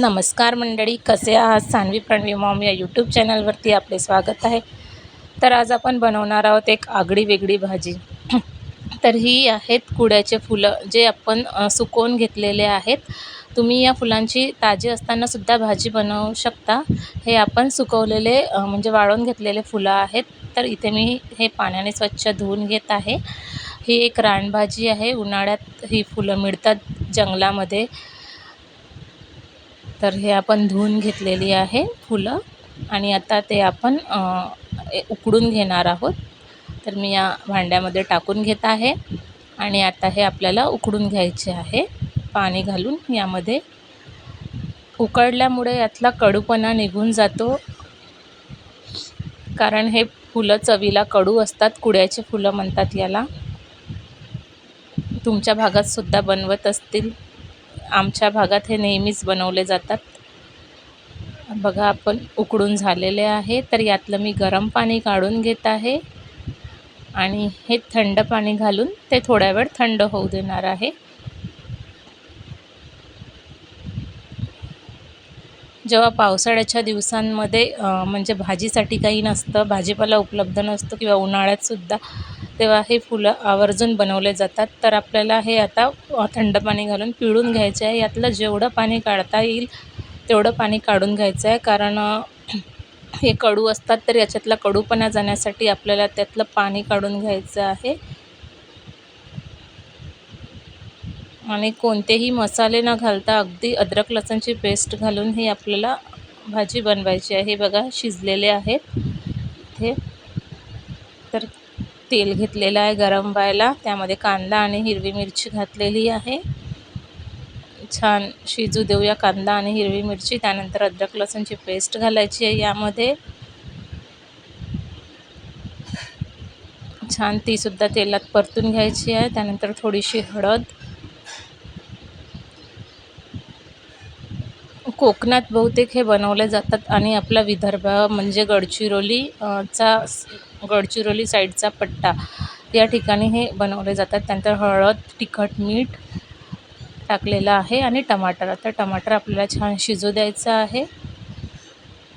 नमस्कार मंडळी कसे आहात? सानवी प्रणवी मॉम या यूट्यूब चॅनलवरती आपले स्वागत आहे. तर आज आपण बनवणार आहोत एक आगळी वेगळी भाजी. तर ही आहेत कुड्याचे फुलं जे आपण सुकवून घेतलेले आहेत. तुम्ही या फुलांची ताजी असतानासुद्धा भाजी बनवू शकता. हे आपण सुकवलेले म्हणजे वाळवून घेतलेले फुलं आहेत. तर इथे मी हे पाण्याने स्वच्छ धुवून घेत आहे. ही एक रानभाजी आहे. उन्हाळ्यात ही फुलं मिळतात जंगलामध्ये. तर हे आपण धुवून घेतलेली आहे फुलं आणि आता ते आपण उकडून घेणार आहोत. तर मी या भांड्यामध्ये टाकून घेत आहे आणि आता हे आपल्याला उकडून घ्यायचे आहे. पाणी घालून यामध्ये उकडल्यामुळे यातला कडूपणा निघून जातो. कारण हे फुलं चवीला कडू असतात कुड्याचे फुलं म्हणतात याला. तुमच्या भागात सुद्धा बनवत असतील. आमच्या भागात हे नेहमीच बनवले जातात. बघा आपण उकडून झालेले आहे. तर यातलं मी गरम पाणी काढून घेत आहे. आणि हे थंड पाणी घालून ते थोड्या वेळ थंड होऊ देणार आहे. जेव्हा पावसाळ्याच्या दिवसांमध्ये म्हणजे भाजीसाठी काही नसतं भाजीपाला उपलब्ध नसतो किंवा उन्हाळ्यातसुद्धा तेव्हा हे फुलं आवर्जून बनवले जातात. तर आपल्याला हे आता थंड पाणी घालून पिळून घ्यायचे आहे. यातलं जेवढं पाणी काढता येईल तेवढं पाणी काढून घ्यायचं आहे. कारण हे कडू असतात तर याच्यातला कडूपणा जाण्यासाठी आपल्याला त्यातलं पाणी काढून घ्यायचं आहे. आणि कोणतेही मसाले न घालता अगदी अद्रक लसणची पेस्ट घालून ही आपल्याला भाजी बनवायची आहे. बघा शिजलेले आहेत. हे तर तेल घेतलेलं आहे गरम व्हायला. त्यामध्ये कांदा आणि हिरवी मिरची घातलेली आहे. छान शिजू देऊया कांदा आणि हिरवी मिरची. त्यानंतर अद्रक लसूणची पेस्ट घालायची आहे यामध्ये. छान तीसुद्धा तेलात परतून घ्यायची आहे. त्यानंतर थोडीशी हळद. कोकणात बहुतेक हे बनवले जातात आणि आपला विदर्भ म्हणजे गडचिरोली चा गडचिरोली साईडचा पट्टा. या ठिकाणी हे बनवले जातात. त्यानंतर हळद तिखट मीठ टाकलेलं आहे आणि टमाटर. आता टमाटर आपल्याला छान शिजू द्यायचं आहे.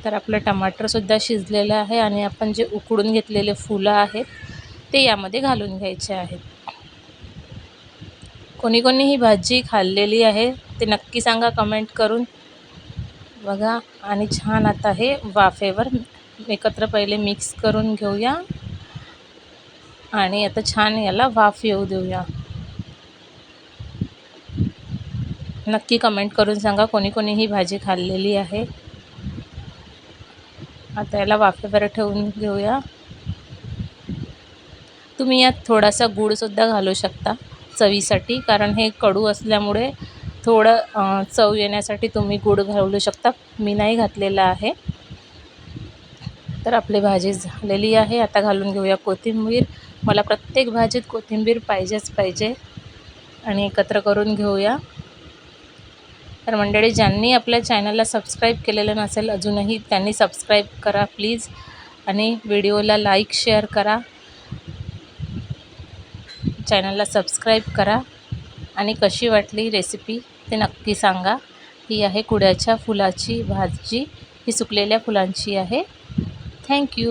तर आपलं टमाटरसुद्धा शिजलेलं आहे आणि आपण जे उकडून घेतलेले फुलं आहेत ते यामध्ये घालून घ्यायचे आहेत. कोणी कोणी ही भाजी खाल्लेली आहे ते नक्की सांगा कमेंट करून. बघा आणि छान आता हे वाफेवर एकत्र पहिले मिक्स करून घेऊया. आणि आता छान याला वाफ येऊ देऊया. नक्की कमेंट करून सांगा कोणी कोणी ही भाजी खाल्लेली आहे. आता याला वाफेवर ठेवून घेऊया. तुम्ही यात थोडासा गूळसुद्धा घालू शकता चवीसाठी कारण हे कडू असल्यामुळे थोडं चव येण्यासाठी तुम्ही गूळ घालू शकता. मी नाही घातलेला आहे. तर आपली भाजी झालेली आहे. आता घालून घेऊया कोथिंबीर. मला प्रत्येक भाजीत कोथिंबीर पाहिजेच पाहिजे. आणि एकत्र करून घेऊया. तर मंडळी ज्यांनी आपल्या चॅनलला सबस्क्राईब केलेलं नसेल अजूनही त्यांनी सबस्क्राईब करा प्लीज. आणि व्हिडिओला लाईक शेअर करा. चॅनलला सबस्क्राईब करा. आणि कशी वाटली रेसिपी ते नक्की सांगा. ही आहे कुड्याच्या फुलाची भाजी. ही सुकलेल्या फुलांची आहे. Thank you